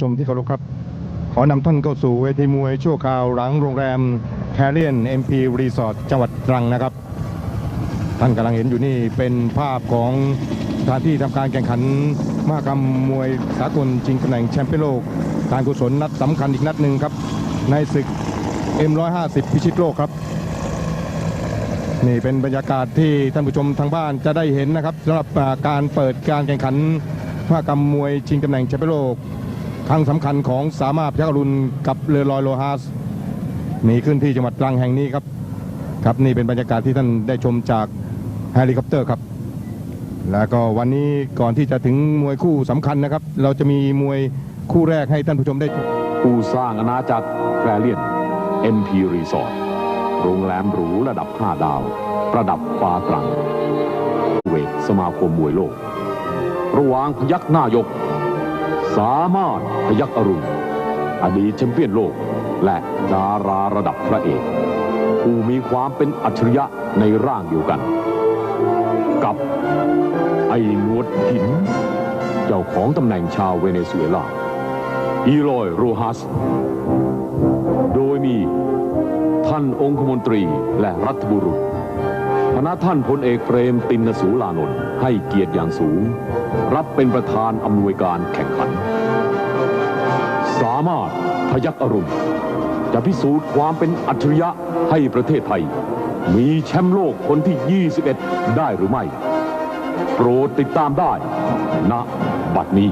ผู้ชมที่เคารพครับ ขอนำท่านเข้าสู่เวทีมวยชั่วคราวหลังโรงแรมแคเรียนเอ็มพีรีสอร์ทจังหวัดตรังนะครับ ท่านกำลังเห็นอยู่นี่เป็นภาพของสถานที่ทำการแข่งขันมหกรรมมวยสากลชิงตำแหน่งแชมเปี้ยนโลกการกุศลนัดสำคัญอีกนัดหนึ่งครับ ในศึก M150 พิชิตโลกครับ นี่เป็นบรรยากาศที่ท่านผู้ชมทางบ้านจะได้เห็นนะครับสำหรับการเปิดการแข่งขันมหกรรมมวยชิงตำแหน่งแชมเปี้ยนโลก ครั้งสำคัญของสามารถพยักรุณกับเรือลอยโลฮาสมีขึ้นที่จังหวัดตรังแห่งนี้ครับ ครับนี่เป็นบรรยากาศที่ท่านได้ชมจากเฮลิคอปเตอร์ครับ แล้วก็วันนี้ก่อนที่จะถึงมวยคู่สำคัญนะครับ เราจะมีมวยคู่แรกให้ท่านผู้ชมได้ชมผู้สร้างอาณาจักรแฟรเลียน MP Resort โรงแรมหรูระดับ 5 ดาว ประดับฟ้าตรังเวทสมาคมมวยโลก ระหว่างพยักหน้ายก สามารถพยักอรุณ อดีตแชมเปี้ยนโลก และดาราระดับพระเอก ผู้มีความเป็นอัจฉริยะในร่างเดียวกัน กับไอ้นวดหิน เจ้าของตำแหน่งชาวเวเนซุเอลาอีรอยโรฮัส โดยมีท่านองคมนตรีและรัฐบุรุษ คณะท่านพลเอกเปรมตินสูลานนท์ให้เกียรติอย่างสูง รับเป็นประธานอำนวยการแข่งขัน สามารถพยักอรุณจะพิสูจน์ความเป็นอัจฉริยะให้ประเทศไทย มีแชมป์โลกคนที่ 21 ได้หรือไม่ โปรดติดตามได้ ณ บัดนี้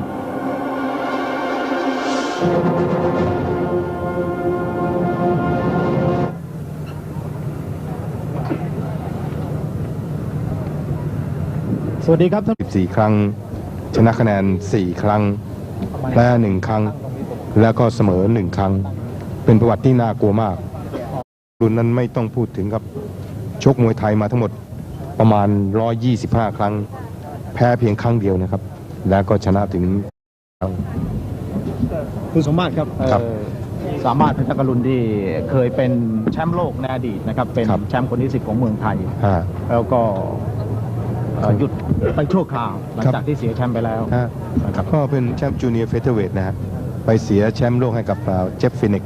วัสดีครับท่าน14 ครั้ง ชนะคะแนน 4 ครั้งแพ้1ครั้ง แล้วก็เสมอ 1 ครั้ง เป็นประวัติที่น่ากลัวมาก รุ่นนั้นไม่ต้องพูดถึงครับ ชกมวยไทยมาทั้งหมดประมาณ 125 ครั้ง แพ้เพียงครั้งเดียวนะครับ แล้วก็ชนะถึงคุณสมมาตรครับครับเอ่อสามารถเพชรกรุณที่เคยเป็นแชมป์โลกในอดีตนะครับ เป็นครับแชมป์คนที่สิบของเมืองไทยห้าแล้วก็เอ่อ หยุดไปชั่วคราวหลังครับจากที่เสียแชมป์ไปแล้วห้านะครับก็เป็นแชมป์จูเนียร์เฟเธอร์เวทนะฮะไปเสียแชมป์โลกให้กับเจฟฟินิก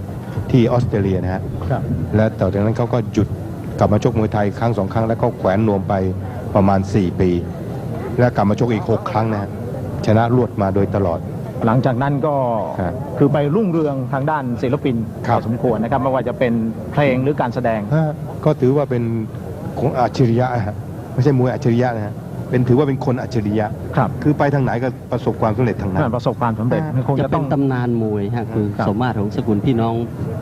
ที่ออสเตรเลียนะฮะครับและต่อจากนั้นเขาก็หยุดกลับมาชกมวยไทยครั้งสองครั้งแล้วก็แขวนนวมไปประมาณ 4 ปี และกลับมาชกอีก 6 ครั้งนะฮะชนะรวดมาโดยตลอด หลังจากนั้นก็ครับคือไปรุ่งเรืองทางด้านศิลปินครัพบ อสมควรนะครับไม่ว่าจะเป็นเพลงหรือการแสดง ฮะก็ถือว่าเป็นของอัจฉริยะฮะ ไม่ใช่มวยอัจฉริยะนะฮะเป็นถือว่าเป็นคนอัจฉริยะ ครับคือไปทางไหนก็ประสบความสำเร็จทางนั้เพื่อนประสบความสำเร็จคงจะจะเป็ต้อนง ตำนานมวยฮะคือครับ สมมาตรของสกุลพี่น้อง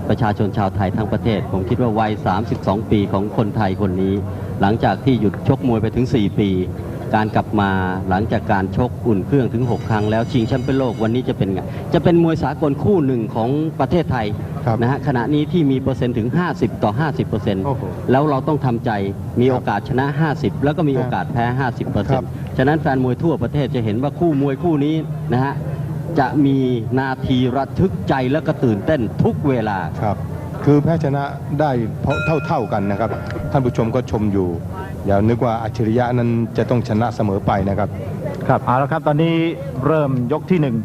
ประชาชนชาวไทยทั้งประเทศ ผมคิดว่าวัย 32 ปีของคนไทยคนนี้ หลังจากที่หยุดชกมวยไปถึง 4 ปี การกลับมาหลังจากการชกอุ่นเครื่องถึง 6 ครั้งแล้วชิงแชมป์เปี้ยนโลกวันนี้จะเป็นไงจะเป็นมวยสากลคู่หนึ่งของประเทศไทยครับนะฮะขณะนี้ที่มีเปอร์เซ็นต์ถึง 50 ต่อ 50เปอร์เซ็นต์โอ้โหแล้วเราต้องทำใจมีโอกาสชนะ 50 แล้วก็มีโอกาสแพ้ 50เปอร์คเซ็รันบต์ฉะนั้นแฟนมวยทั่วประเทศจะเห็นว่าคู่มวยคู่นี้นะฮะจะมีนาทีระทึกใจและก็ตื่นเต้นทุกเวลา ครับ คือแพ้ชนะได้เพราะเท่าๆกันนะครับ ท่านผู้ชมก็ชมอยู่ อย่านึกว่าอัจฉริยะนั้นจะต้องชนะเสมอไปนะครับ ครับเอาละครับ ตอนนี้เริ่มยกที่หนึ่ง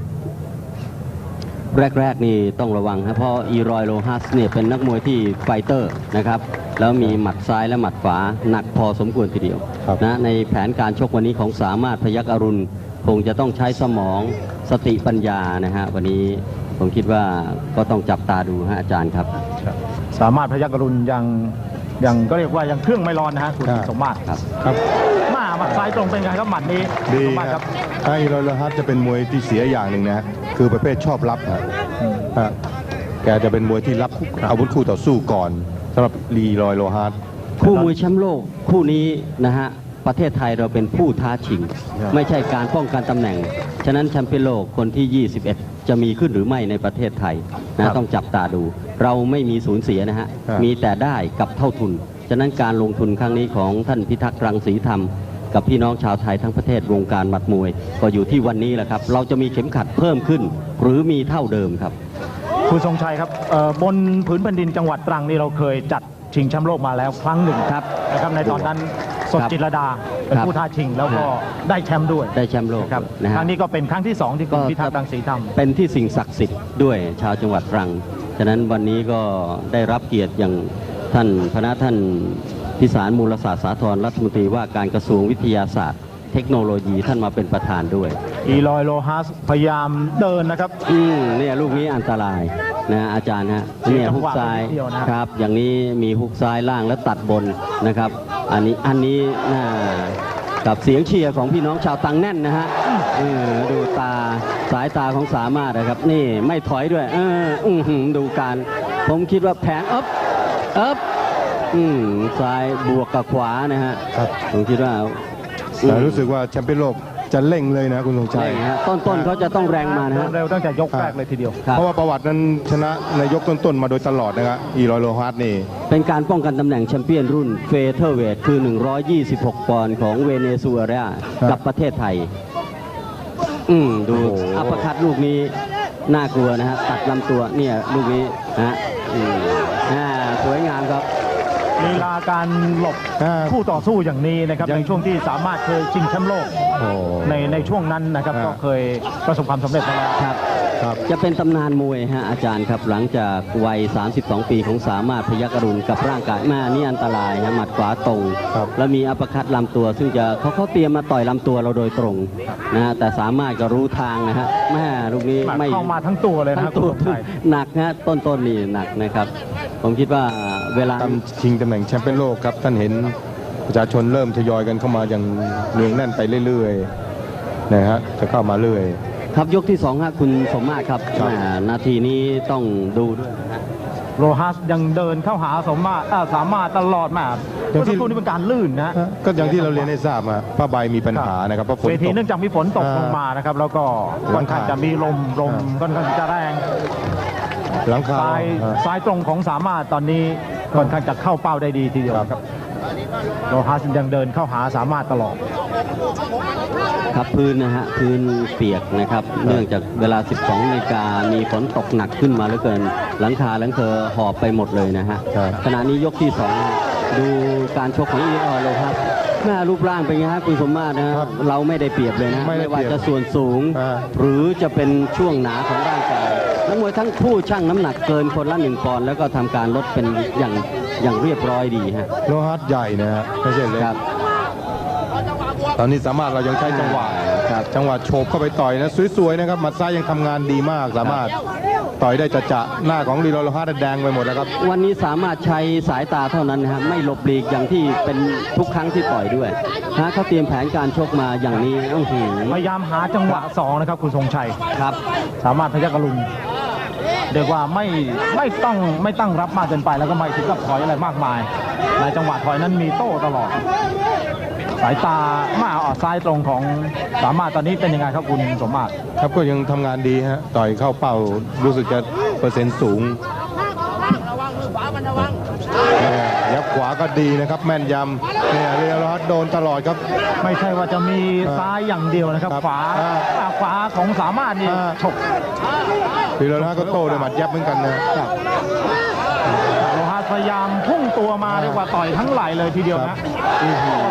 แรก ๆ นี่ต้องระวังครับเพราะอีรอยโลฮัสเนี่ยเป็นนักมวยที่ไฟเตอร์นะครับ แล้วมีหมัดซ้ายและหมัดขวาหนักพอสมควรทีเดียวครับนะในแผนการชกวันนี้ของสามารถพยักอรุณ คงจะต้องใช้สมองสติปัญญานะฮะวันนี้ผมคิดว่าก็ต้องจับตาดูฮะอาจารย์ครับ สามารถพยักรุณยัง ยังก็เรียกว่ายังเครื่องไม่ร้อนนะฮะคุณครับ สมมาตรครับ ครับ มาหมัดซ้ายตรงเป็นไงครับหมัดนี้ดีสมมาตรคครัรับบถ้าอีโรลฮัตจะเป็นมวยที่เสียอย่างหนึ่งนะคือประเภทชอบรับฮะอืมฮะแกจะเป็นมวยที่รับครับอาวุธคู่ต่อสู้ก่อนสำหรับลีรอยโลฮาร์ดคู่มวยแชมป์โลกคู่นี้นะฮะ ประเทศไทยเราเป็นผู้ท้าชิงครับไม่ใช่การป้องกันตำแหน่ง ฉะนั้นแชมเปี้ยนโลกคนที่ 21 จะมีขึ้นหรือไม่ในประเทศไทยนะต้องจับตาดู เราไม่มีสูญเสียนะฮะครับมีแต่ได้กับเท่าทุน ฉะนั้นการลงทุนครั้งนี้ของท่านพิทักษ์รังสีธรรมกับพี่น้องชาวไทยทั้งประเทศวงการหมัดมวย ก็อยู่ที่วันนี้แหละครับ เราจะมีเข็มขัดเพิ่มขึ้น หรือมีเท่าเดิมครับคุณทรงชัยครับเอ่อบนผืนแผ่นดินจังหวัดตรังนี่เราเคยจัดชิงแชมป์โลกมาแล้วครั้งหนึ่งครับนะครับในตอนนั้น สสดครับจิตรลดาเป็นครับผู้ท้าชิงแล้วก็ได้แชมป์ด้วยได้แชมป์โลกนะครับนะคฮะรั้งนี้ก็เป็นครั้งที่สองที่คุณก็พิทักษ์รังสีทำเป็นที่สิ่งศักดิ์สิทธิ์ด้วยชาวจังหวัดตรังฉะนั้นวันนี้ก็ได้รับเกียรติอย่างท่านพระท่านพิสารมูลศาสตร์สาธรรัฐมนตรีว่าการกระทรวงวิทยาศาสตร์ เทคโนโลยีท่านมาเป็นประธานด้วย อีลอยโลฮัสพยายามเดินนะครับ อืมเนี่ยลูกนี้อันตรายนะอาจารย์ฮะเสียเนี่ยจัฮุงกหวะซ้ายไปนิดเดียวนะครับ อย่างนี้มีฮุกซ้ายล่างและตัดบนนะครับ อันนี้อันนี้น่ากับเสียงเชียร์ของพี่น้องชาวตังแน่นนะฮะเออดูตาสายตาของสามารถนะครับ นี่ไม่ถอยด้วยเอออื้อหือดูการ ผมคิดว่าแผนเอ๊บเอ๊บอืมซ้ายบวกกับขวานะฮะครับผมคิดว่า แต่รู้สึกว่าแชมเปี้ยนโลกจะเร่งเลยนะคุณธงชัใช่ยฮะต้นๆเขาจะต้องแรงมานะฮะ เร็วตั้งแต่ยกแรกเลยทีเดียวครับเพราะว่าประวัตินั้นชนะในยกต้นๆ มาโดยตลอดนะครับอีรอยโลฮาร์ดนี่ เป็นการป้องกันตำแหน่งแชมเปี้ยนรุ่นเฟเธอร์เวทคือ 126 ปอนด์ของเวเนซุเอลาครับกับประเทศไทย อืมดูโอ้โหอัปคัดลูกนี้น่ากลัวนะฮะตัดลำตัวเนี่ยลูกนี้นะฮะอืมอ่าสวยงามครับ ลีลาการหลบอ่าคู่ต่อสู้อย่างนี้นะครับ ยังในช่วงที่สามารถเคยชิงแชมป์โลกโอ้ในในช่วงนั้นนะครับ อ่า ก็เคยประสบความสำเร็จมาแล้วครับ ครับจะเป็นตำนานมวยฮะอาจารย์ครับหลังจากวัย 32 ปีของสามารถพยักอรุณกับร่างกายแม่นี่อันตรายฮะหมัดขวาตรง ครับแล้วมีอัปคัดลำตัว ซึ่งจะเขาเขาเตรียมมาต่อยลำตัวเราโดยตรงนะฮะแต่สามารถก็รู้ทางนะฮะแม่ลูกนี้ไม่เข้ามาทั้งตัวเลยนะทั้ครังบตัวคุณสมชัยหนักนะต้นต้นๆนี่หนักนะครับ ผมคิดว่าเวลาตำชิงตำแหน่งแชมเปี้ยนโลกครับ ท่านเห็นประชาชนเริ่มทยอยกันเข้ามาอย่างเนืองแน่นไปเรื่อยๆนะฮะจะเข้ามาเรื่อย ครับยกที่สองฮะคุณสมมาตรครับครับแหม่นาทีนี้ต้องดูด้วยนะฮะโรฮัสยังเดินเข้าหาสมมาตรอ่าสามารถตลอดมาอย่างที่เมื่อสักครู่นี้เป็นการลื่นนะ ก็อย่างที่เราเรียนให้ทราบมาผ้าใบมีปัญหานะครับเพราะฝนเวทีตกเนื่องจากมีฝนตกอ่าลงมานะครับ แล้วก็ค่อนข้างจะมีลมลมอ่าค่อนข้างจะแรงหลังคาซ้ายอ่าซ้ายตรงของสามารถตอนนี้ค่อนข้างจะเข้าเป้าได้ดีทีเดียวครับครับ โรฮัสยังเดินเข้าหาสามารถตลอดครับพื้นนะฮะพื้นเปียกนะครับ เนื่องจากเวลา 12นาฬิกามีฝนตกหนักขึ้นมาเหลือเกิน หลังคาหลังเคอหอบไปหมดเลยนะฮะครับขณะนี้ยกที่สองดูการชกของอีออเลยครับหน้ารูปร่างเป็นไงฮะคุณสมมาตรนะฮะครับเราไม่ได้เปรียบเลยนะไม่ได้ว่าเปรียบจะส่วนสูงอ่าหรือจะเป็นช่วงหนาของร่างกายนักมวยทั้งคู่ชั่งน้ำหนักเกินคนละหนึ่งปอนด์แล้วก็ทำการลดเป็นอย่าง อย่างเรียบร้อยดีฮะโลฮาร์ดใหญ่นะฮะไม่ใช่เล็กครับตอนนี้สามารถเรายังใช้จังหวะครับจังหวะโฉบเข้าไปต่อยนะสวยๆนะครับหมัดซ้ายยังทำงานดีมากสามารถต่อยได้จะจะหน้าของลีโรโลฮาร์ดแดงไปหมดแล้วครับ วันนี้สามารถใช้สายตาเท่านั้นนะครับไม่หลบหลีกอย่างที่เป็นทุกครั้งที่ต่อยด้วยนะเขาเตรียมแผนการชกมาอย่างนี้โอ้โหพยายามหาจังหวะสองนะครับคุณทรงชัยครับ สามารถพยักรุณ เรียกว่าไม่ไม่ต้องไม่ตั้งรับมากเกินไปแล้วก็ไม่ถึงกับถอยอะไรมากมายหลายจังหวะถอยนั้นมีโต้ตลอด สายตามาออกซ้ายตรงของสามารถตอนนี้เป็นยังไงครับคุณสมมาตรครับก็ยังทำงานดีฮะต่อยเข้าเป้ารู้สึกจะเปอร์เซ็นต์สูงเนี่ยยับ ขวาก็ดีนะครับ แม่นยำเนี่ยเรียลฮัตโดนตลอดครับ ไม่ใช่ว่าจะมีอ่าซ้ายอย่างเดียวนะครับครับขวาอ่าอ่าขวาของสามารถนี่อ่าฉกเรียลฮัตก็โต้ด้วยหมัดยับเหมือนกันนะครับโลหะพยายามพุ่งตัวมาอ่าเรียกว่าต่อยทั้งไหลเลยทีเดียวครันะบ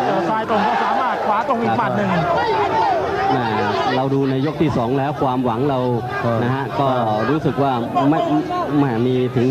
เจอซ้ายตรงก็สามารถขวาตรงอีกหมัดหนึ่งแหมเราดูในยกที่สองแล้วความหวังเราเออนะฮะก็รู้สึกว่าไม่แหมมีถึง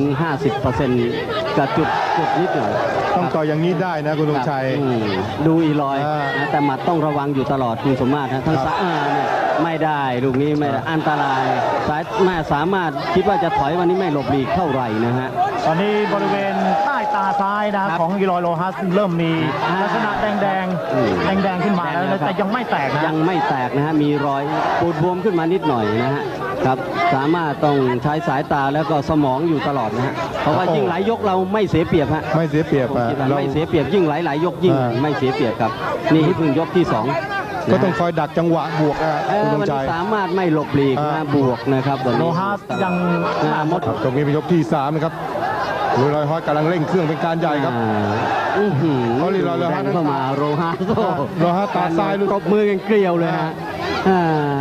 50% กับจุดจุดนิดหน่อยต้องต่อยอย่างนี้ได้นะคุณธงชัยครับอืมดูอีลอยอ่านะแต่หมัดต้องระวังอยู่ตลอดคุณสมมาตรนะทั้งครับซ้ายอ่าเนี่ยไม่ได้ลูกนี้ไม่ได้ครับอันตรายสายแม่สามารถคิดว่าจะถอยวันนี้ไม่หลบหลีกเท่าไหร่นะฮะตอนนี้บริเวณใต้ตาซ้ายนะครับของกิโลโลฮัสเริ่มมีอ่าลักษณะแดงแดงอืมแดงแดงๆขึ้นมาแล้วแดงแล้วครับแต่ยังไม่แตกนะยังไม่แตกนะฮะมีรอยปูดบวมขึ้นมานิดหน่อยนะฮะ ครับสามารถต้องใช้สายตาแล้วก็สมองอยู่ตลอดนะฮะเพราะว่าโอ้ยิ่งหลายยกเราไม่เสียเปรียบฮะไม่เสียเปรียบผมอะคิดว่าเราไม่เสียเปรียบยิ่งหลายหลายๆยกยิ่งอ่าไม่เสียเปรียบครับ นี่เพิ่งยกที่สองก็นะต้องฮะคอยดักจังหวะบวกอะเอคุณอธงวันชันี้ยสามารถไม่หลบหลีกอ่า นะบวกนะครับวันโลนี้ฮัสยังอ่ามดครับตรงนี้เป็นยกที่สามนะครับลุยลอยฮอตกำลังเร่งเครื่องเป็นการใหญ่ครับ อ่าอื้อหือเขาลีลาโลฮะแดงเข้ามาโรฮาโซโลฮะตาซ้ายลูกตบมือกันเกลียวเลยฮะอ่า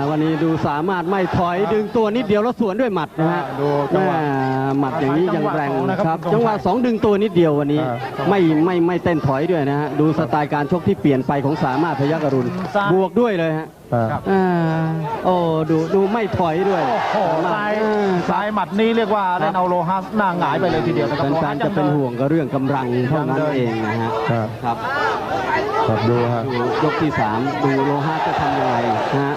วันนี้ดูสามารถไม่ถอยดึงตัวนิดเดียวแล้วสวนด้วยหมัดนะฮะดูจังหวะแม่หมัดอย่างนี้ยังแรงจังหวะสองนะครับครับคุณทรงชัยจังหวะสองดึงตัวนิดเดียววันนี้อ่าไม่ไม่ไม่เต้นถอยด้วยนะฮะดูสไตล์การชกที่เปลี่ยนไปของสามารถพยักอรุณซ้ายบวกด้วยเลยฮะ อ่าครับอ่าโอ้ดูดูไม่ถอยด้วยโอ้โหซ้ายอ่า ซ้ายหมัดนี้เรียกว่าเล่นเอาโลฮัสหน้าหงายไปเลยทีเดียวนะครับโลแฟฮันสๆยัจะงเป็นเดินห่วงก็เรื่องกำลังเท่านั้นยังเดินเองนะฮะครับ ครับครับดูฮะ ดูยกที่สามดูโลหะจะทำยังไงนะฮะ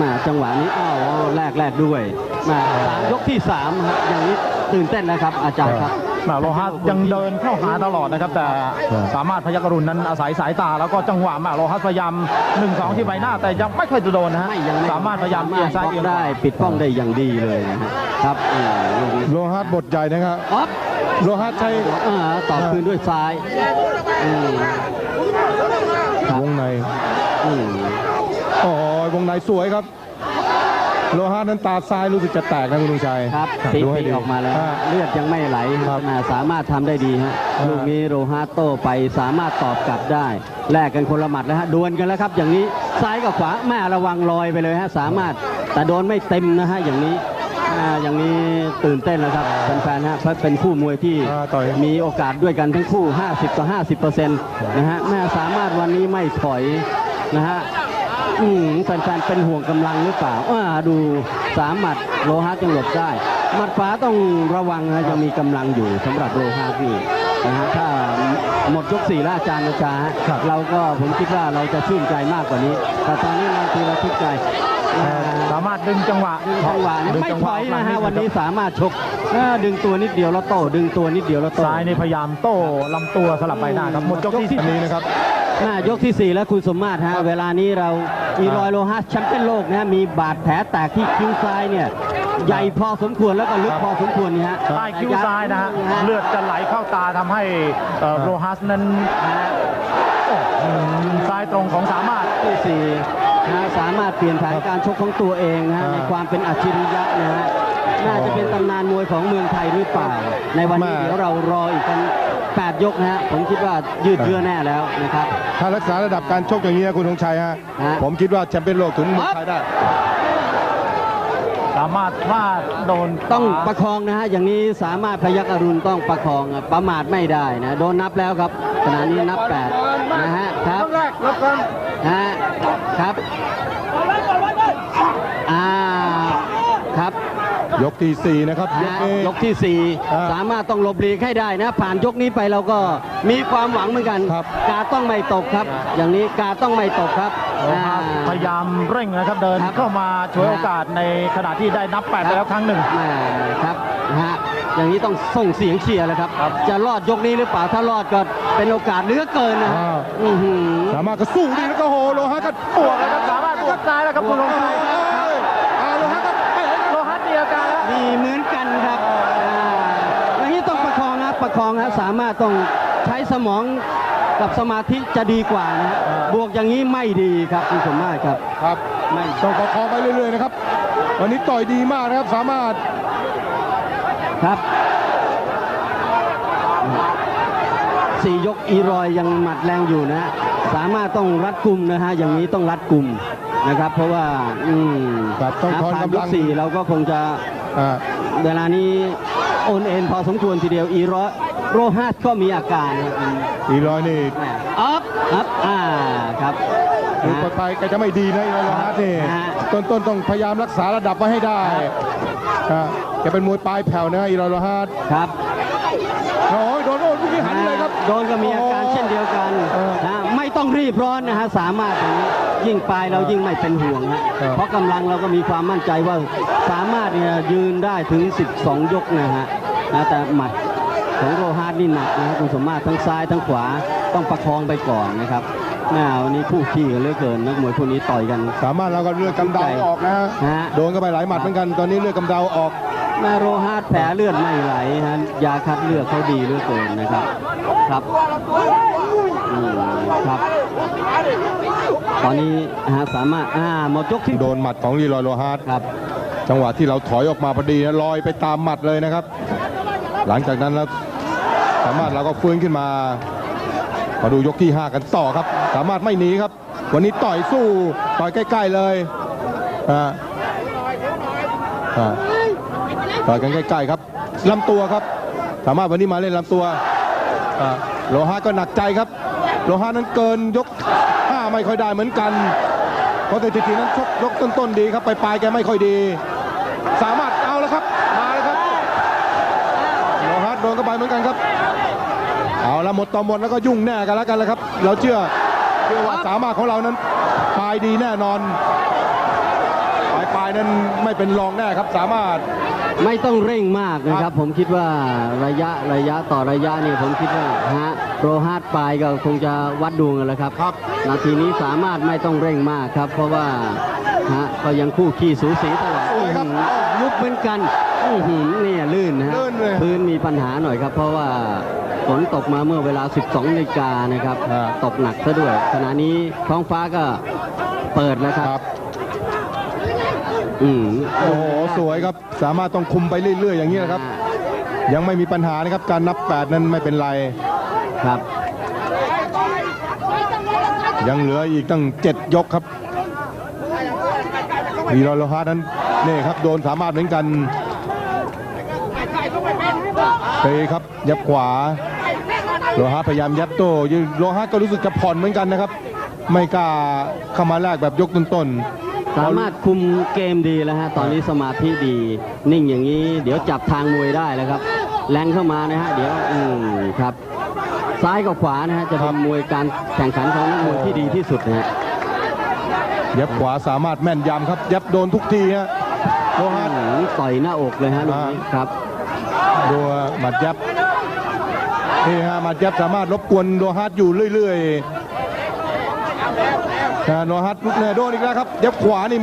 มาจังหวะนี้อ้าวแรกแรกด้วยมาสามยกที่สามฮะอย่างนี้ตื่นเต้นนะครับอาจารย์ครับแหม่ โลฮัสยังเดินเข้าหาตลอดนะครับ แต่ครับสามารถพยักอรุณนั้นอาศัยสายตา แล้วก็จังหวะแหม่โลฮัสพยายามหนึ่งสองที่ใบหน้า แต่ยังไม่ค่อยจะโดนนะฮะไม่ยังไม่สามารถพยายามเอียงซ้ายบล็เอียองกขวาได้ปิดป้องได้อย่างดีเลยนะฮะครับอืมลูกนี้โลฮัสบทใหญ่นะครับอ๊อฟโลฮัสใช้อ่าตอบคืนด้วยซ้ายอืมครับวงในอืมโอ้ยวงในสวยครับ โลฮัสนั้นตาซ้ายรู้สึกจะแตกนะคุณลุงชัยครับตีดูให้ปีดีออกมาแล้วอ่าเลือดยังไม่ไหลครับนะสามารถทำได้ดีฮะอ่าลูกนี้โรฮาโต้ไปสามารถตอบกลับได้แลกกันคนละหมัดแล้วฮะดวลกันแล้วครับ อย่างนี้ซ้ายกับขวาแม่ระวังลอยไปเลยฮะสามารถแต่โดนไม่เต็มนะฮะอย่างนี้อ่าอย่างนี้ตื่นเต้นแล้วครับแฟนๆฮะเพราะเป็นคู่มวยที่อ่าต่อยมีโอกาสด้วยกันทั้งคู่ 50ต่อ50เปอร์เซ็นต์นะฮะแม่สามารถวันนี้ไม่ถอยนะฮะ อืมแฟนๆเป็นห่วงกำลังหรือเปล่าอ่าดูสามหมัดโลหะยังหลบได้ หมัดฟ้าต้องระวังนะยังมีกำลังอยู่สำหรับโลหะพี่นะฮะถ้าหมดยกสี่แล้วอาจารย์นะจ๊ะฮะครับเราก็ผมคิดว่าเราจะชื่นใจมากกว่านี้ แต่ตอนนี้เราคือเราทุกข์ใจอ่าสามารถดึงจังหวะดึงจังหวะดึงไม่จังถหวะอยหลันะงฮะวันนี้สามารถชกอ่าดึงตัวนิดเดียวแล้วโต้ดึงตัวนิดเดียวแล้วโต้ซ้ายนี่พยายามโต้ลำตัวสลับใบหน้าครับหมดยกที่อันนี้นะครับ หน้ายกที่ 4 แล้วคุณสมมาตรฮะเวลานี้เราอีรอยโลหะแชมเปี้ยนโลกนะฮะมีบาดแผลแตกที่คิ้วซ้ายเนี่ยใหญ่พอสมควรแล้วก็ลึกพอสมควรนี่ฮะใต้คิ้วซ้ายนะฮะเลือดจะไหลเข้าตาทำให้เอ่อโรฮัสนั้นโอ้อืมซ้ายตรงของสามารถที่สี่นะฮะสามารถเปลี่ยนแผนการชกของตัวเองนะฮะอ่าในความเป็นอัจฉริยะนะฮะน่าจะเป็นตำนานมวยของเมืองไทยหรือเปล่า ในวันนี้มาเดี๋ยวเรารออีกกัน 8 ยกนะฮะผมคิดว่ายืดเยื้อแน่แล้วนะครับ ถ้ารักษาระดับการชกอย่างนี้นะคุณธงชัยฮะฮะ ผมคิดว่าแชมเปี้ยนโลกถึงเมืองไทยได้ สามารถพลาดโดนต้องขวาประคองนะฮะอย่างนี้สามารถพยักอรุณต้องประคองอะประมาทไม่ได้นะโดนนับแล้วครับขณะนี้นับ8นะฮะครับฮะครับ อ่า ครับ ยกที่สี่นะครับ ยกนะนี้ ยกที่อ่า4สามารถต้องหลบหลีกให้ได้นะ ผ่านยกนี้ไปเราก็มีความหวังเหมือนกัน ครับ กาต้องไม่ตกครับ อย่างนี้กาต้องไม่ตกครับโรฮัสอ่า พยายามเร่งนะครับเดินครับ เข้ามาช่วยโอกาสในขณะที่ได้นับแปดไปแล้วครั้งหนึ่งแม่ครับนะฮะอย่างนี้ต้องส่งเสียงเชียร์เลยครับ ครับ จะรอดยกนี้หรือเปล่าถ้ารอดก็เป็นโอกาสเหลือเกินนะฮะอ่า อื้อหือ สามารถก็สู้ดีแล้วก็โหโลฮะก็บวกแล้วครับสามารถบวกซ้ายแล้วครับคุณลงชัยอ่าโลฮะก็ไปแล้ว โลฮัสมีอาการแล้ว ดีเหมือนกันครับอ่าอย่างนี้ต้องประ คองนะประคองนะสามารถต้องใช้สมองกับสมาธิจะดีกว่านะฮะบวกอย่างนี้ไม่ดีครับคุณสมมาตรครับ ครับไม่ต้องประคองไปเรื่อยๆนะครับ วันนี้ต่อยดีมากนะครับ สามารถครับสี่ยกอีรอยยังหมัดแรงอยู่นะฮะสามารถต้องรัดกุมนะฮะอย่างนี้ต้องรัดกุมนะครับ เพราะว่าอืมครับต้องทอนผ่านกำยลักงสี่เราก็คงจะอ่า เวลานี้โอนเอ็นพอสมควรทีเดียวอีรอย โรฮัสก็มีอาการนะอืมอีรอยนี่แหม่อัพอัพอ่าครับคือนะไปๆแกจะไม่ดีนะอีรอยโลฮะนี่ฮะต้นๆต้องพยายามรักษาระดับไว้ให้ได้อ่าแกเป็นมวยปลายแผ่วนะอีรอยโลฮะครับโอ้ยโดนโอ้ยลูกนี้หันเลยครับโดนก็มีอาการเช่นเดียวกันเออนะไม่ต้องรีบร้อนนะฮะสามารถอย่างนี้ยิ่งปลายเรายิ่งไม่เป็นห่วงฮะเออเพราะกำลังเราก็มีความมั่นใจว่าสามารถเนี่ยยืนได้ถึง 12 ยกนะฮะนะแต่หมัด ของโรฮาร์ดนี่หนักนะฮะคุณสมมาตรทั้งซ้ายทั้งขวาต้องประคองไปก่อนนะครับแม่วันนี้คู่ขี้กันเหลือเกินนักมวยคู่นี้ต่อยกัน สามารถเราก็เลือดกำเดาออกนะฮะฮะ โดนเข้าไปหลายหมัดเหมือนกันตอนนี้เลือดกำเดาออก แม่โรฮาร์ดแผลเลือดไม่ไหลฮะยาคัดเลือดเขาดีเหลือเกินนะครับ ครับอืมครับ ตอนนี้ฮะสามารถอ่าหมดยกที่โดนหมัดของลีลอยโลฮาร์ดครับ จังหวะที่เราถอยออกมาพอดีนะลอยไปตามหมัดเลยนะครับ หลังจากนั้นแล้ว สามารถเราก็ฟื้นขึ้นมา มาดูยกที่ 5 กันต่อครับ สามารถไม่หนีครับ วันนี้ต่อยสู้ต่อยใกล้ ๆเลยอ่าอ่าต่อยกันใกล้ๆครับลำตัวครับ สามารถวันนี้มาเล่นลำตัวอ่าโลฮะก็หนักใจครับ โลฮะนั้นเกินยกห้าไม่ค่อยได้เหมือนกัน เพราะสถิตินั้นชกยกต้นๆดีครับ ไปปลายแกไม่ค่อยดี สามารถเอาแล้วครับ มาแล้วครับ โลฮะโดนเข้าไปเหมือนกันครับ เอาละหมดต่อหมดแล้วก็ยุ่งแน่กันแล้วกันแล้วครับ เราเชื่อเชื่อว่าสามารถของเรานั้นปลายดีแน่นอนปลายปลายๆนั้นไม่เป็นรองแน่ครับ สามารถไม่ต้องเร่งมากนะคครัรับบผมคิดว่าระยะระยะต่อระยะนี่ผมคิดว่าฮะโรฮาร์ดปลายก็คงจะวัดดวงกันแล้วครับครับนาทีนี้สามารถไม่ต้องเร่งมากครับ เพราะว่าฮะก็ยังคู่ขี้สูสีตลอดสวยครับอื้อหือยุบเหมือนกันอื้อหือเนี่ยลื่นนะฮะลื่นเลยพื้นมีปัญหาหน่อยครับ เพราะว่า ฝนตกมาเมื่อเวลา 12นาฬิกานะครับฮะตกหนักซะด้วย ขณะนี้ท้องฟ้าก็เปิดแล้วครับครับ อืมโอ้โห สวยครับ สามารถต้องคุมไปเรื่อย ๆ อย่างนี้นะครับ ยังไม่มีปัญหานะครับ การนับ 8 นั้นไม่เป็นไร ครับ ยังเหลืออีกตั้ง 7 ยกครับวีรอโลฮานั้นนี่ครับ โดนสามารถเหมือนกันเตะครับ ยับขวา โลฮาพยายามยับโต้ยืนโลฮาก็รู้สึกจะผ่อนเหมือนกันนะครับ ไม่กล้าเข้ามาแลกแบบยกต้นๆสามารถคุมเกมดีแล้วฮะตอนนี้สมาธิดี นิ่งอย่างนี้ เดี๋ยวจับทางมวยได้แล้วครับ แรงเข้ามานะฮะเดี๋ยวอืมครับ ซ้ายกับขวานะฮะจะเป็นมวยการแข่งขันของนักมวยที่ดีที่สุดนะฮะยับขวาสามารถแม่นยำครับ ยับโดนทุกทีฮะโลอืฮามต่อยหน้าอกเลยฮะลูกนี้ครับดูหมัดยับ นี่ฮะหมัดยับสามารถรบกวนโลฮัตอยู่เรื่อยๆนะโลฮัตลุกเนี่ยโดนอีกแล้วครับยับขวานี่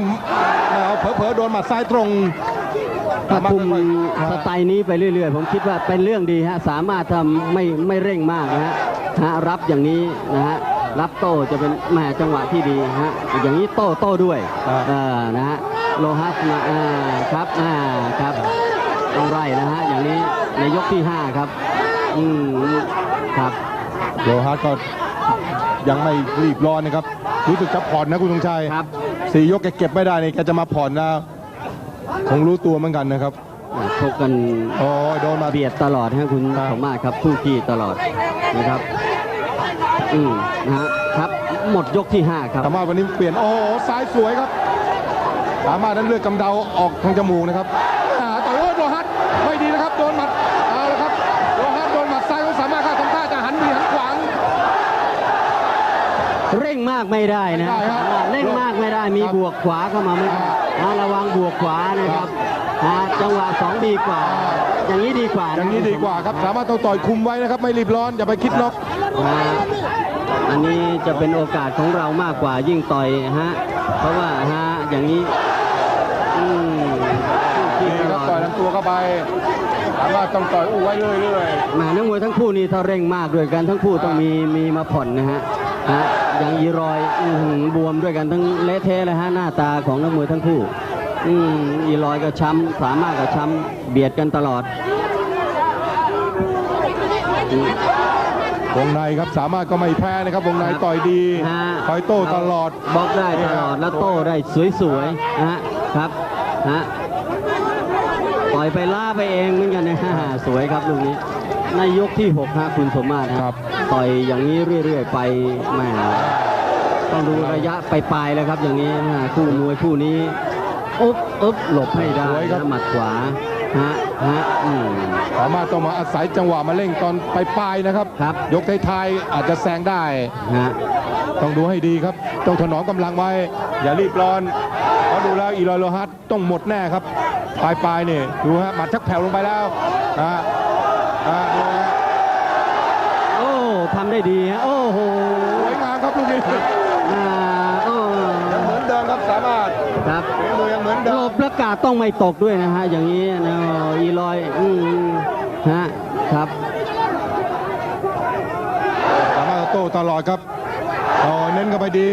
เอาเผลอๆโดนหมัดซ้ายตรงถ้าคุมสามารถสไตล์นี้ไปเรื่อยๆ ผมคิดว่าเป็นเรื่องดีฮะสามารถทำไม่ไม่เร่งมากนะฮะฮะรับอย่างนี้นะฮะรับโต้จะเป็นแหม่จังหวะที่ดีฮะอย่างนี้โต้โต้ด้วยอ่าเออนะฮะโลฮัสมาอ่าครับอ่าครับต้องไล่นะฮะอย่างนี้ในยกที่ 5 ครับ อืมครับโลฮัตก็ยังไม่รีบร้อนนะครับ รู้สึกจะผ่อนนะคุณธงชัยครับสี่ยกแกเก็บไม่ได้นี่แกจะมาผ่อนนะคงรู้ตัวเหมือนกันนะครับชกกันโอ้ยโดนมาเบียดตลอดฮะคุณครับสมมาตรครับคู่ขี้ตลอดนะครับ อืมนะฮะครับ หมดยกที่ 5 ครับสามารถวันนี้เปลี่ยนโอ้โหซ้ายสวยครับ สามารถนั้นเลือดกำเดาออกทางจมูกนะครับ ไม่ได้นะไม่ได้ครับเร่งมากไม่ได้มีครับบวกขวาเข้ามาไม่ได้อ่าอ่าระวังบวกขวานะครับอ่าจังหวะสองดีกว่า อย่างนี้ดีกว่าอย่างนี้ดีกว่าครับสามารถต้องต่อยคุมไว้นะครับ ไม่รีบร้อนอย่าไปคิดน็อกอ่าอันนี้จะเป็นโอกาสของเรามากกว่ายิ่งต่อยฮะเพราะว่าฮะอย่างนี้อืมนี่ครับต่อยลำตัวเข้าไปสามารถต้องต่อยอู้ไว้เรื่อยแหมานักมวยทั้งคู่นี่ถ้าเร่งมากด้วยกันทั้งคู่ต้องมีมีมาผ่อนนะฮะฮะอ ย่างอีรอยอื้อหือบวมด้วยกันทั้งเละเทะเลยฮะหน้าตาของนักมวยทั้งคู่ อืมอีรอยก็ช้ำสามารถก็ช้ำเบียดกันตลอดอืมๆวงในครับสามารถก็ไม่แพ้นะครับวงในต่อยดีฮะคอยโต้ตลอดบล็อกได้ตลอดแล้วโต้ได้สวยๆนะฮะครับฮะต่อยไปล่าไปเองเหมือนกันนะฮะสวยครับลูกนี้ ในยกที่6ฮะคุณสมมาตรฮะครับ ต่อยอย่างนี้เรื่อย ๆ ไปแหม่ต้องดูระยะไปลายๆแล้วครับ อย่างนี้ฮะคู่มวยคู่นี้อุ๊บอุ๊บหลบให้ได้สวยครับนะหมัดขวาฮะฮะอืมสามารถต้องมาอาศัยจังหวะมาเร่งตอนปลายๆนะครับครับ ยกท้ายๆอาจจะแซงได้ฮะต้องดูให้ดีครับ ต้องถนอมกำลังไว้ อย่ารีบร้อนเพราะดูแล้วอีลอยโลฮัตต้องหมดแน่ครับ ปลายปลายๆนี่ดูฮะหมัดชักแผ่วลงไปแล้วอ่าอ่าดูฮะ โอ้ทำได้ดีฮะโอ้โหสวยงามครับลูกนี้อ่าโอ้ยังเหมือนเดิมครับสามารถครับฝีมือยังเหมือนหลเดิมบประกาศต้องไม่ตกด้วยนะฮะอย่างนี้นะอีลอยอืมฮะครับสามารถโต้ตลอดครับเอาเน้นเข้าไปดี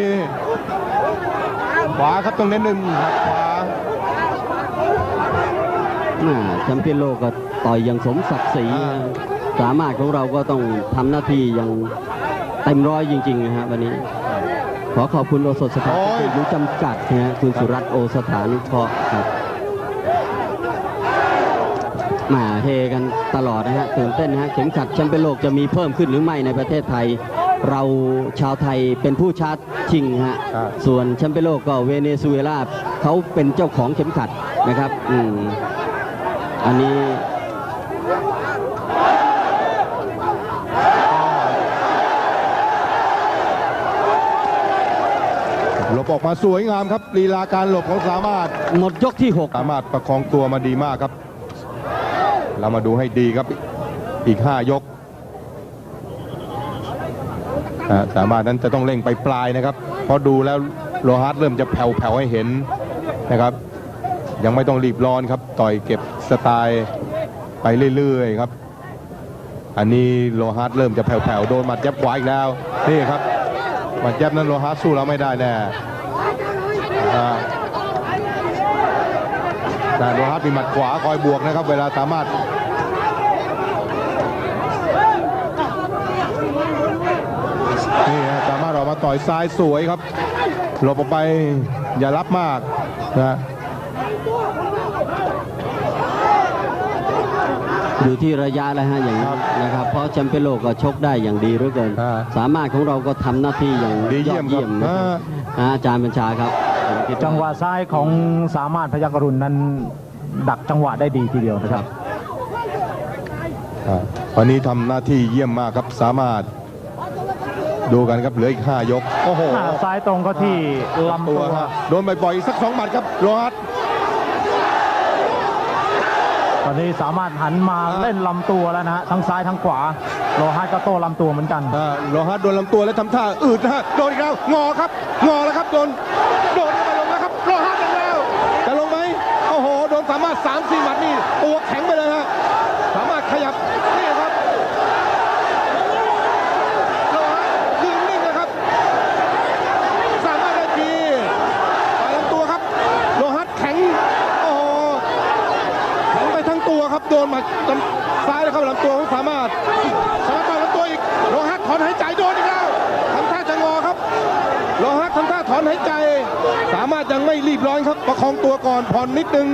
ขวาครับต้องเน้นหนึ่งขวา น่าแชมเปี้ยนโลกก็ต่อยอย่างสมศักดิ์ศรีนะสามารถของเราก็ต้องทำหน้าที่อย่างเต็มร้อยจริงๆนะฮะวันนี้ ขอขอบคุณโอสถสถานโอ้ยรู้จำกัดนะฮะคุณสุรัตน์โอสถานุเคราะห์ครับมาเฮกันตลอดนะฮะตื่นเต้นนะฮะเข็มขัดแชมเปี้ยนโลกจะมีเพิ่มขึ้นหรือไม่ในประเทศไทย เราชาวไทยเป็นผู้ชาร์จชิงฮะครับส่วนแชมเปี้ยนโลกก็เวเนซุเอลาเขาเป็นเจ้าของเข็มขัดนะครับ อืม อันนี้หลบออกมาสวยงามครับลีลาการหลบของสามารถหมดยกที่ 6 สามารถประคองตัวมาดีมากครับ เรามาดูให้ดีครับอีก 5 ยกอ่าสามารถนั้นจะต้องเร่งไปปลายนะครับ เพราะดูแล้วโลฮาร์ดเริ่มจะแผ่วๆให้เห็นนะครับ ยังไม่ต้องรีบร้อนครับ ต่อยเก็บสไตล์ไปเรื่อยๆครับ อันนี้โลฮาร์ดเริ่มจะแผ่วๆ โดนหมัดยับขวาอีกแล้ว นี่ครับหมัดยับนั้นโลฮาร์ดสู้เราไม่ได้แน่แต่โลฮาร์ดมีหมัดขวาคอยบวกนะครับ เวลาสามารถนี่ฮะสามารถออกมาต่อยซ้ายสวยครับหลบออกไปอย่ารับมากนะ อยู่ที่ระยะแล้วฮะอย่างนี้นะครับ เพราะแชมเปี้ยนโลกก็ชกได้อย่างดีเหลือเกินอ่าสามารถของเราก็ทำหน้าที่อย่างดียเยี่อยมดครับเยี่ยมนะครับอ่าอ่าอาจารย์บัญชาครับผมคิดาจังหวะซ้ายของสามารถพยักรุณนั้น ดักจังหวะได้ดีทีเดียวนะครับอ่าวันนี้ทำหน้าที่เยี่ยมมากครับสามารถดูกันครับเหลืออีก 5 ยก โอ้โหหน้าซ้ายตรงก็ที่ลำตัตัววฮะโดนบ่อยๆอีกสักสองหมัดครับโลฮาร์ด ตอนนี้สามารถหันมาอ่าเล่นลำตัวแล้วนะฮะทั้งซ้ายทั้งขวาโลฮาร์ดก็โต้ลำตัวเหมือนกันอ่าโลฮาร์ดโดนลำตัวแล้วทำท่าอืดนะฮะโดนอีกแล้วงอครับงอแล้วครับโดนโดนเข้าไปลงแล้วครับโลฮาร์ดลงแล้วจะลงไหมโอ้โหโดนสามารถสามสี่หมัดนี่ตัวแข็งไปเลยฮะสามารถขยับนี่ครับโลฮาร์ดยืนนิ่งนะครับ สามารถได้ทีต่อยลำตัวครับโลฮาร์ดแข็งโอ้โหแข็งไปทั้งตัวครับโด นหมัดลำซ้ายแล้วเข้าลำตัวของสามารถสามารถต่อยลำตัวอีกโลฮักถอนหายใจโดนอีกแล้วทำท่าจะงอครับโลฮักทำท่าถอนหายใจ สามารถยังไม่รีบร้อนครับประคองตัวก่อนผ่อนนิดนึง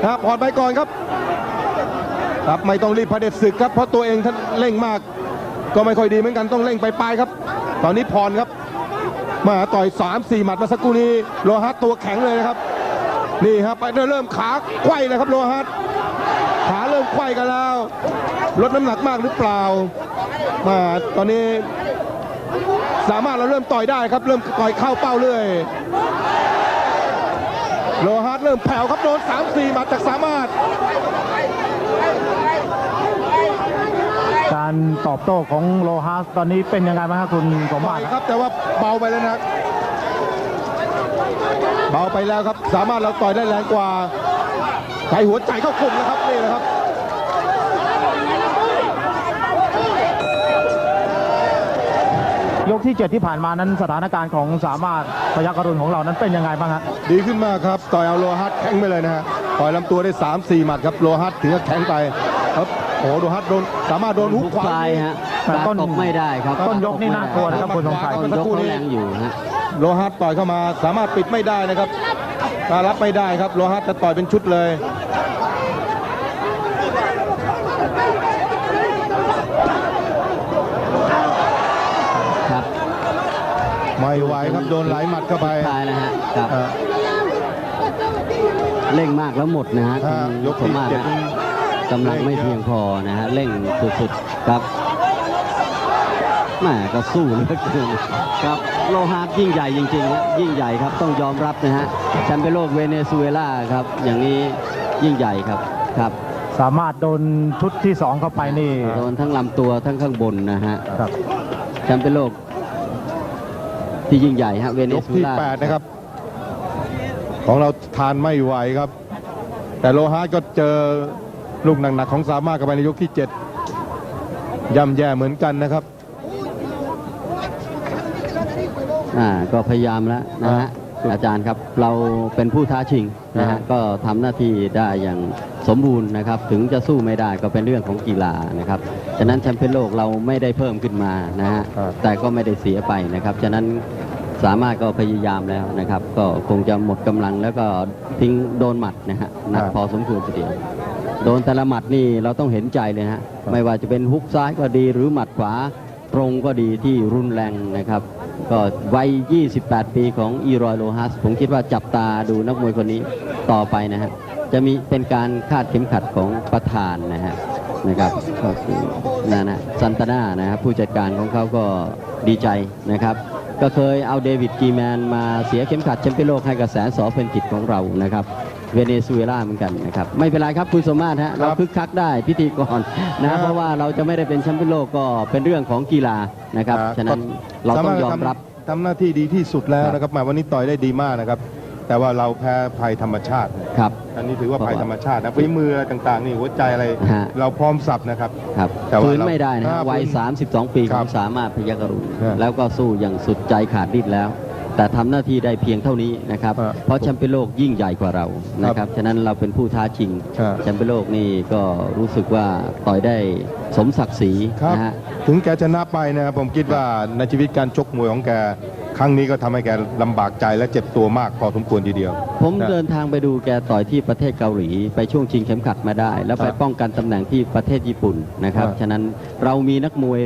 นะครับผ่อนไปก่อนครับ ครับไม่ต้องรีบพระเด็จศึกครับเพราะตัวเองท่านเร่งมาก ก็ไม่ค่อยดีเหมือนกันต้องเร่งไปปลายครับ ตอนนี้ผ่อนครับมาต่อย3 4หมัดมาสักครู่นี้โลฮัสตัวแข็งเลยนะครับ นี่ครับไปเริ่มขาไขว้เลยครับโลฮัส ขาเริ่มไขว้กันแล้ว ลดน้ำหนักมากหรือเปล่า มาตอนนี้สามารถเราเริ่มต่อยได้ครับ เริ่มต่อยเข้าเป้าเรื่อยโลฮาร์ดเริ่มแผ่วครับโดน3 4หมัดจากสามารถ การตอบโต้ของโลฮาร์ดตอนนี้เป็นยังไงบ้างครับคุณสมไปบัติครับ แต่ว่าเบาไปแล้วนะครับเบาไปแล้วครับ สามารถเราต่อยได้แรงกว่า ใจหัวใจเข้ากลุ่มนะครับนี่นะครับยกที่ 7 ที่ผ่านมานั้นสถานการณ์ของสามารถพยักรุณของเรานั้นเป็นยังไงบ้างฮะดีขึ้นมากครับ ต่อยเอาโลฮัตแข็งไปเลยนะฮะต่อยลำตัวได้ 3 4 หมัดครับโลฮัตถึงกับแข็งไปครับโอ้โหโลฮัตโดนสามารถโดนฮุกทุกขวาปลายฮะแต่กาต้รนตกไม่ได้ครับต้นยกนี่น่ากลัวนะครับคุณสมชายต้นยกเขาแรงอยู่ฮะโลฮัตต่อยเข้ามาสามารถปิดไม่ได้นะครับถ้ารับไม่ได้ครับโลฮัตจะต่อยเป็นชุดเลย ครับ ไม่ไหวครับโดนไหลหมัดเข้าไปท้ายแล้วฮะครับอ่าเร่งมากแล้วหมดนะฮะอ่าคุณยกสที่มมาตรเจ็ด นะกำลังไม่เพียงพอนะฮะเร่งสุดๆครับแหม่ก็สู้เหลือเกินครับโลฮาร์ดยิ่งใหญ่จริงๆฮะยิ่งใหญ่ครับต้องยอมรับนะฮะแชมเปี้ยนโลกเวเนซุเอลาครับอย่างนี้ยิ่งใหญ่ครับครับ สามารถโดนชุดที่2เข้าไปนี่โดนทั้งลำตัวทั้งข้างบนนะฮะครับแชมเปี้ยนโลก ที่ยิ่งใหญ่ฮะเวเนยกซุเอที่ลา8นะครับ ของเราทานไม่ไหวครับ แต่โลฮาร์ดก็เจอลูกหนักๆของสามารถกันไปในยกที่7ย่ำแย่เหมือนกันนะครับ อ่าก็พยายามแล้วนะฮะอาจารย์ครับเราเป็นผู้ท้าชิงนะฮะอ่าก็ทำหน้าที่ได้อย่างสมบูรณ์นะครับ ถึงจะสู้ไม่ได้ก็เป็นเรื่องของกีฬานะครับฉะนั้นแชมเปี้ยนโลกเราไม่ได้เพิ่มขึ้นมานะฮะแต่ก็ไม่ได้เสียไปนะครับฉะนั้น สามารถก็พยายามแล้วนะครับ ก็คงจะหมดกำลังแล้วก็ทิ้งโดนหมัดนะฮะหนักพอสมควรทีเดียวโดนแต่ละหมัดนี่เราต้องเห็นใจเลยนะฮะไม่ว่าจะเป็นฮุกซ้ายก็ดีหรือหมัดขวาตรงก็ดีที่รุนแรงนะครับ ก็วัย 28 ปีของอีรอยโลฮัส ผมคิดว่าจับตาดูนักมวยคนนี้ต่อไปนะฮะจะมีเป็นการคาดเข็มขัดของประธานนะฮะนะครับก็คือนั่นนะซันตาน่านะครับผู้จัดการของเขาก็ดีใจนะครับ ก็เคยเอาเดวิดกีแมนมาเสียเข็มขัดแชมเปี้ยนโลกให้กับแสนสอเป็นกิจของเรานะครับ เวเนซุเอลาเหมือนกันนะครับ ไม่เป็นไรครับคุณสมมาตรฮะเราคึกคักได้พิธีกรนะเพราะว่าเราจะไม่ได้เป็นแชมเปี้ยนโลกก็เป็นเรื่องของกีฬานะครับอ่าฉะนั้นเราต้องยอมรับทำหน้าที่ดีที่สุดแล้วนะครับมาวันนี้ต่อยได้ดีมากนะครับ แต่ว่าเราแพ้ภัยธรรมชาติครับ อันนี้ถือว่าภัยธรรมชาตินะฝีมืออะไรต่างๆนี่หัวใจอะไร ฮะ เราพร้อมสับนะครับ ครับแต่ว่าฟื้นเราไม่ได้นะฮะอ่าวัย ฟื้น32 ปีคขรัอบงสามารถพยักรุณฮะแล้วก็สู้อย่างสุดใจขาดดิ้นแล้ว แต่ทำหน้าที่ได้เพียงเท่านี้นะครับ ฮะเพราะแชมเปี้ยนโลกยิ่งใหญ่กว่าเรานะครับฉะนั้นเราเป็นผู้ท้าชิงฮะ แชมเปี้ยนโลกนี่ก็รู้สึกว่าต่อยได้สมศักดิ์ศรีครับ นะฮะ ถึงแกชนะไปนะครับผมคิดว่าในชีวิตการชกมวยของแก ครั้งนี้ก็ทำให้แกลำบากใจและเจ็บตัวมากพอสมควรทีเดียว ผมนะเดินทางไปดูแกต่อยที่ประเทศเกาหลี ไปช่วงชิงเข็มขัดมาได้ แล้วไปครับป้องกันตำแหน่งที่ประเทศญี่ปุ่นนะครับครับ ฉะนั้นเรามีนักมวย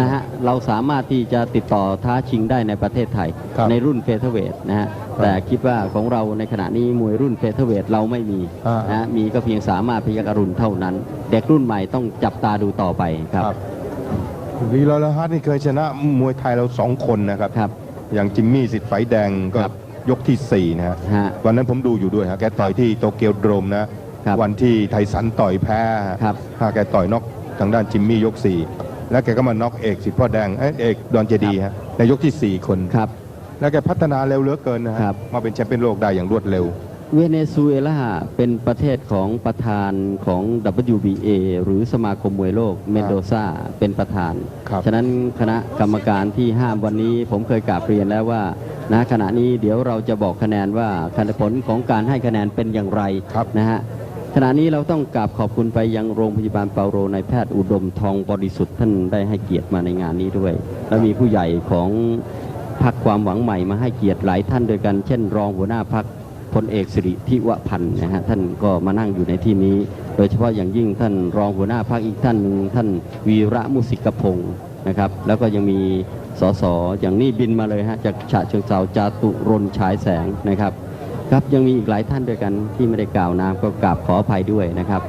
นะฮะเราสามารถที่จะติดต่อท้าชิงได้ในประเทศไทยครับในรุ่นเฟเธอร์เวทนะฮะแต่คิดว่าของเราในขณะนี้มวยรุ่นเฟเธอร์เวทเราไม่มีอ่านนะฮะมีก็เพียงสามารถพยักอรุณเท่านั้น เด็กรุ่นใหม่ต้องจับตาดูต่อไปครับ ลีลาลาฮัตนี่เคยชนะมวยไทยเราสองคนนะครับ ครับ อย่างจิมมี่สิทธิ์ไฟแดงก็ครับยกที่ 4 นะฮะฮะวันนั้นผมดูอยู่ด้วยฮะแกต่อยที่โตเกียวโดรมนะ ครับวันที่ไทสันต่อยแพ้ฮะครับ ฮะแกต่อยน็อกทางด้านจิมมี่ยก 4 แล้วแกก็มาน็อกเอกสิทธิ์พ่อแดงเอ้ยเอกดอนเจดีฮะในยกที่4 คน ครับ แล้วแกพัฒนาเร็วเหลือเกินนะฮะครับ มาเป็นแชมเปี้ยนโลกได้อย่างรวดเร็ว เวเนซุเอลาเป็นประเทศของประธานของ WBA หรือสมาคมมวยโลกเมนโดซาเป็นประธานครับฉะนั้นคณะกรรมการที่ห้ามวันนี้ผมเคยกราบเรียนแล้วว่านะขณะนี้เดี๋ยวเราจะบอกคะแนนว่าคะแนนผลของการให้คะแนนเป็นอย่างไรครับนะฮะขณะนี้เราต้องกราบขอบคุณไปยังโรงพยาบาลเปาโรในายแพทย์อุดมทองบริสุทธิ์ท่านได้ให้เกียรติมาในงานนี้ด้วย และมีผู้ใหญ่ของพักความหวังใหม่มาให้เกียรติหลายท่านด้วยกัน เช่น รองหัวหน้าพัก พลเอกสิริทิวพันธ์นะฮะท่านก็มานั่งอยู่ในที่นี้ โดยเฉพาะอย่างยิ่งท่านรองหัวหน้าพักอีกท่านหนึ่งท่านวีระมุสิกพงศ์นะครับ แล้วก็ยังมีสสอย่างนี้บินมาเลยฮะจากฉะเชิงเซาจาตุรนต์ฉายแสงนะครับ ครับยังมีอีกหลายท่านด้วยกันที่ไม่ได้กล่าวนามก็กราบขออภัยด้วยนะครับ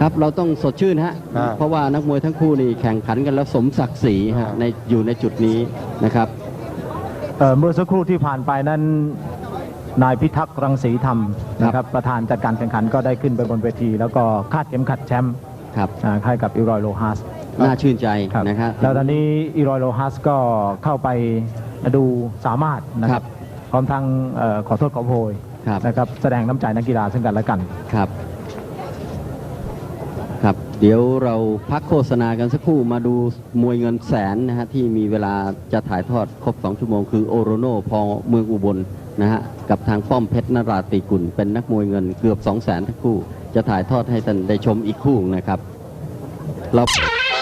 ครับเราต้องสดชื่นฮะอ่าเพราะว่านักมวยทั้งคู่นี่แข่งขันกันแล้วสมศักดิ์ศรีฮะในอยู่ในจุดนี้นะครับเอ่อเมื่อสักครู่ที่ผ่านไปนั้น นายพิทักษ์รังสีธรรมนะครับประธานจัดการแข่งขันก็ได้ขึ้นไปบนเวที แล้วก็คาดเข็มขัดแชมป์ครับอ่าให้กับอีรอยโลฮัสน่าชื่นใจครับนะครับแล้วตอนนี้อีรอยโลฮัสก็เข้าไปดูสามารถนะคครัรับบพร้อมทั้งเอ่อขอโทษขอโพยครับนะครับแสดงน้ำใจนักกีฬาซึ่งกันและกันครับครับเดี๋ยวเราพักโฆษณากันสักครู่มาดูมวยเงินแสนนะฮะที่มีเวลาจะถ่ายทอดครบ 2 ชั่วโมงคือโอโรโนพอเมืองอุบล นะฮะกับทางป้อมเพชรนราตีกุลเป็นนักมวยเงินเกือบ 2 0 0แสนทั้งคู่ จะถ่ายทอดให้ท่านได้ชมอีกคู่นะครับเรา